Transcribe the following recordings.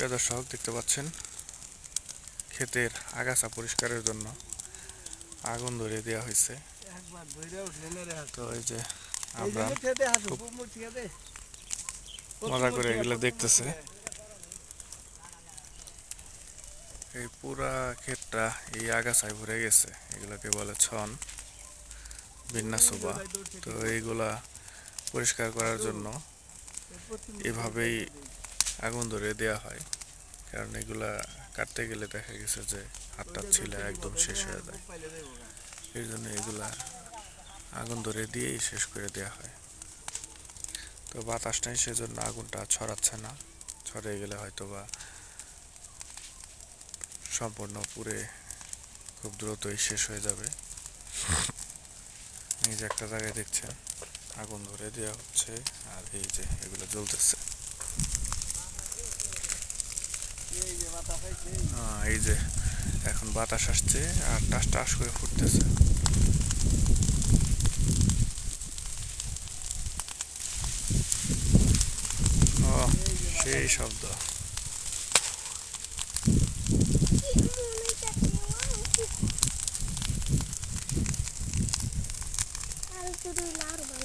প্রিয় দর্শক দেখতে পাচ্ছেন ক্ষেতের আগাছা পরিষ্কারের জন্য আগুন ধরিয়ে দেওয়া হয়েছে। তো এই যে আমরা। মজা করে এগুলো দেখতেছে। এই পুরা ক্ষেতটা এই আগাছায় ভরে গেছে এগুলোকে বলে ছন বিন্যাসোবা তো এইগুলা পরিষ্কার করার জন্য এভাবেই আগুন ধরে দেওয়া হয়। কারণ এগুলা কাটতে গেলে দেখা গেছে যে হাতটা ছিল একদম শেষ হয়ে যায়। এই জন্য এগুলা আগুন ধরে দিয়েই শেষ করে দেওয়া হয়। তো বাতাস নেই, সেজন্য আগুনটা ছড়াচ্ছে না। ছড়িয়ে গেলে হয়তো বা সম্পূর্ণ পুড়ে খুব দ্রুতই শেষ হয়ে যাবে। যে একটা জায়গায় দেখছেন, আগুন ধরে দেওয়া হচ্ছে আর এই যে এগুলো জ্বলতেছে। এই যে এখন বাতাস আসছে আর টাস টাস করে ফুটতেছে। ও সেই শব্দ। বাতাস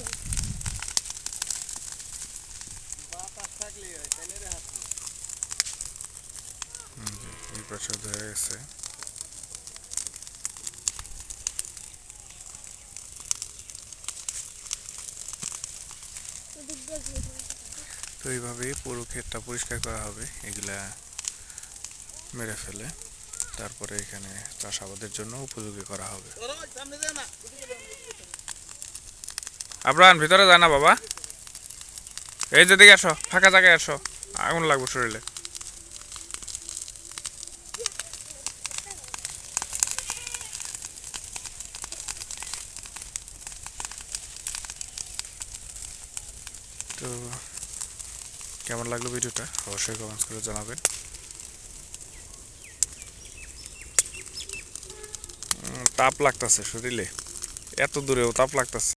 পাশে ধরে গেছে। তো এইভাবেই পুরো ক্ষেতটা পরিষ্কার করা হবে, এগুলা মেরে ফেলে। তারপরে এখানে চাষাবাদের জন্য উপযোগী করা হবে। আবরান, ভিতরে যায় না বাবা। এই যে দিকে আসো, ফাঁকা জায়গায় আসো। আগুন লাগবে শরীরে। তো কেমন লাগল ভিডিওটা? অবশ্যই কমেন্টস করে জানাবেন। তাপ লাগতেছে শরীরে। এত দূরেও তাপ লাগতেছে।